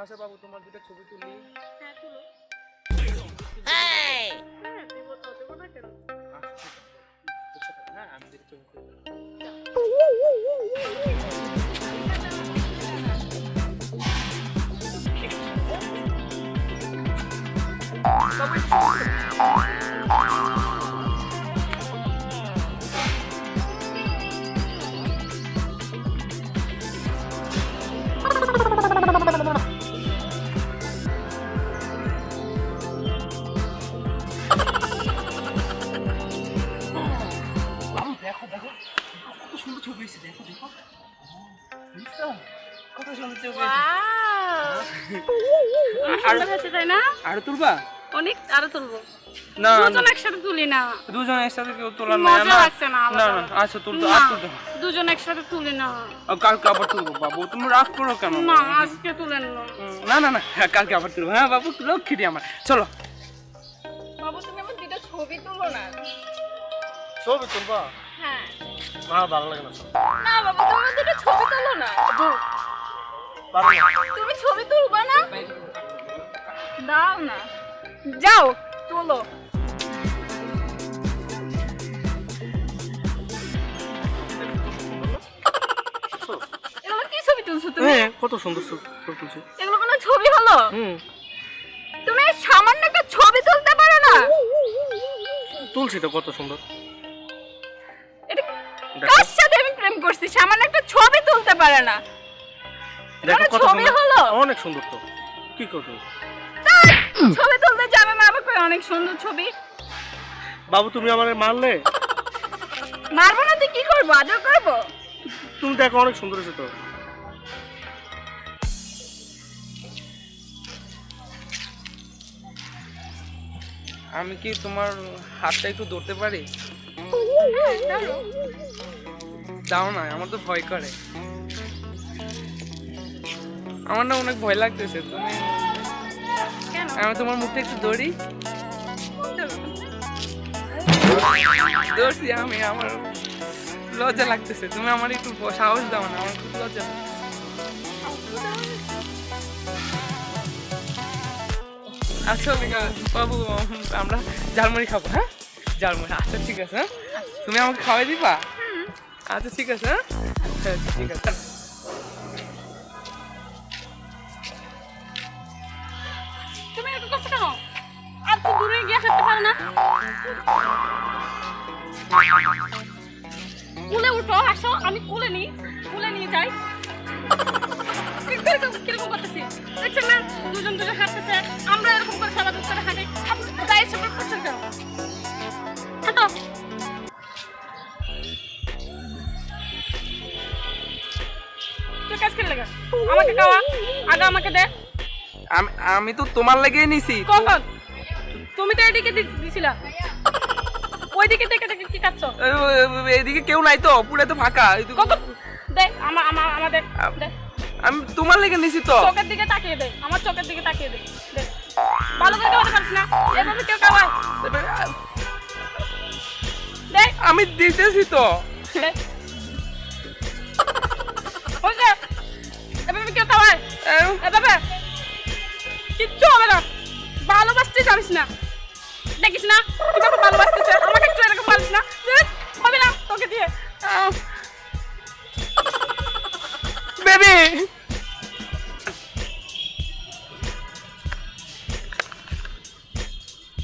আচ্ছা বাবু তোমার দুটো ছবি তুলি। হ্যাঁ তুলো। হ্যাঁ আমি দুটো ছবি তুলি দেখো দেখো। কত সুন্দর ছবি এসেছে দেখো দেখো। কত সুন্দর ছবি এসেছে অনেক সুন্দর হয়েছে তাই না? আরও তুলবা? অনেক আরও তুলবো। না দুজন একসাথে তুলি না। দুজন একসাথে কেউ তোলা না মজা লাগছে না না না আচ্ছা তুলতো আর তুলতো। দুজন একসাথে তুলি না। কালকে আবার তুলবো বাবু। তুমি রাগ করো কেন? না আজকে তুলেন না না না না হ্যাঁ, কালকে আবার তুলবো। হ্যাঁ বাবু লক্ষ্মীটি আমার। চলো। বাবু তুমি আমার দুটো ছবি তুলো না। ছবি তুলবা? হ্যাঁ। ভালো লাগে না না বাবু তুমি দুটো ছবি তুলো না। তুমি ছবি তুলবা না? দাও না। যাও তুলো। এগুলো ছবি তুলছো তুমি? হ্যাঁ কত সুন্দর ছবি ছবি তুলছি। এগুলো কোনো ছবি হলো? হুম। তুমি সামান্য একটা ছবি তুলতে পারো না? তুলছি তো কত সুন্দর। কার সাথে আমি প্রেম করছি? সামান্য একটা ছবি তুলতে পারে না। দেখো কত ছবি হলো? অনেক সুন্দর তো। কি ধ্যাৎ, ছবি তুলতে যাবে মা বাবা কই অনেক সুন্দর ছবি। বাবু তুমি আমার মারলে? মারবো না তুই কি করব? আদর করব? তুমি দেখো অনেক সুন্দর হয়েছে তো। আমি কি তোমার হাতটা একটু ধরতে পারি? দাও না আমার তো ভয় করে। আমার না অনেক ভয় লাগতেছে তুমি আমি তোমার মুখটা একটু দৌড়ি দৌড়ছি আমি আমার লজ্জা লাগতেছে। তুমি আমার একটু সাহস দাও না আমার খুব লজ্জা আচ্ছা বাবু আমরা ঝালমুড়ি খাব হ্যাঁ? ঝালমুড়ি আচ্ছা ঠিক আছে হ্যাঁ? তুমি আমাকে খাওয়াই দিবা? আচ্ছা ঠিক আছে হ্যাঁ? হ্যাঁ, ঠিক আছে তুমি এত করছ কেন? আর তো দূরে গিয়ে থাকতে পারো না। কুলে উঠো আসো আমি কুলে নিই কুলে নিয়ে যাই। কীরকম করতেছি। দেখছেন না? দুজন দুজন হাঁটতেছে। আমরা এরকম করে কাজ করে লাগা। আমাকে খাওয়া আগে আমাকে দে। আমি তো তোমার লেগেই নিছি। কখন? তুমি তো এদিকে দিছিলা। ওইদিকে দেখে দেখে কি এদিকে কেউ নাই তো পুরো তো ফাঁকা। দে আমার আমার আমাদের আমি তোমার লেগে নিছি তো। চোখের দিকে তাকিয়ে দে আমার চোখের দিকে তাকিয়ে দে ভালো করে খাওয়াতে না? এভাবে কেউ খাওয়ায়। দে। আমি দিতেছি তো। এভাবে কেউ খাওয়ায় এ- এভাবে? কিচ্ছু হবে না। ভালোবাসতে জানিস না। দেখিস না কীভাবে ভালোবাসতেছে আমাকে একটু এরকম পারিস না। হবে না তোকে দিয়ে। বেবি।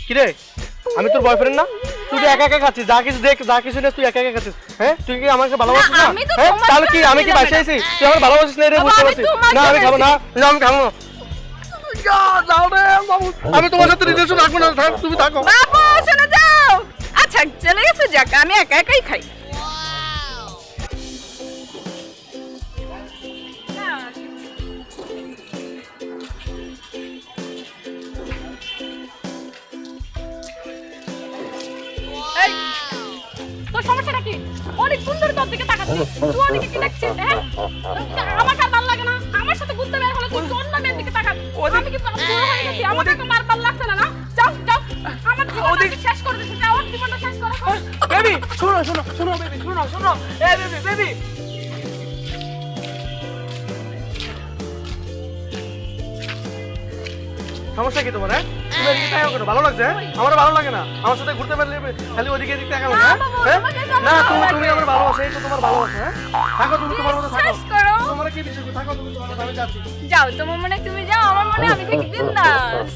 কি রে আমি তোর বয়ফ্রেন্ড না? তুই একা একা খাচ্ছিস? যা কিছু দেখ যা কিছু নেস তুই একা একা খাচ্ছিস। হ্যাঁ? তুই কি আমাকে ভালোবাসিস না, হ্যাঁ? তাহলে কি আমি কি বাসায় আছি তুই আমার ভালোবাসিস না রে বুঝতে আমি পারছিস না আমি খাব না। না, আমি খাব না। আমি তোমার সাথে রিলেশন রাখব না থাক, তুমি থাকো। বাবু শোনা যাও। আচ্ছা চলে গেছে যাক আমি একা একাই খাই। তোর অনেক সুন্দর তোর দিকে তাকাচ্ছিস তুই ওদিকে কি দেখছিস? হ্যাঁ? আমাকে আর ভালো লাগে না। আমার সাথে ঘুরতে বের হলে তুই অন্য মেয়ের দিকে তাকাস আমি কি পুরো হয়ে গেছি। আমাকে তো মার ভালো লাগছে না না? যাও যাও। আমার জীবনটা শেষ করে দিছিস যাও জীবনটা শেষ করো। বেবি শোনো শোনো শোনো বেবি শোনো শোনো। এ বেবি বেবি। সমস্যা কি তোমার হ্যাঁ? তুমি এদিকে তাকাও কেন? ভালো লাগছে হ্যাঁ? আমার ভালো লাগে না। আমার সাথে ঘুরতে পারলে খালি ওদিকে এদিকে তাকাও না, হ্যাঁ? বাবু, হ্যাঁ? না তুমি তুমি আমার ভালোবাসা এই তো তোমার ভালোবাসা হ্যাঁ? থাকো তুমি তোমার মতো থাকো। তোমার কি বিষয় থাকো তুমি তোমার মতো আমি যাচ্ছি। যাও তোমার মনে তুমি যাও আমার মনে আমি থাকি বিন্দাস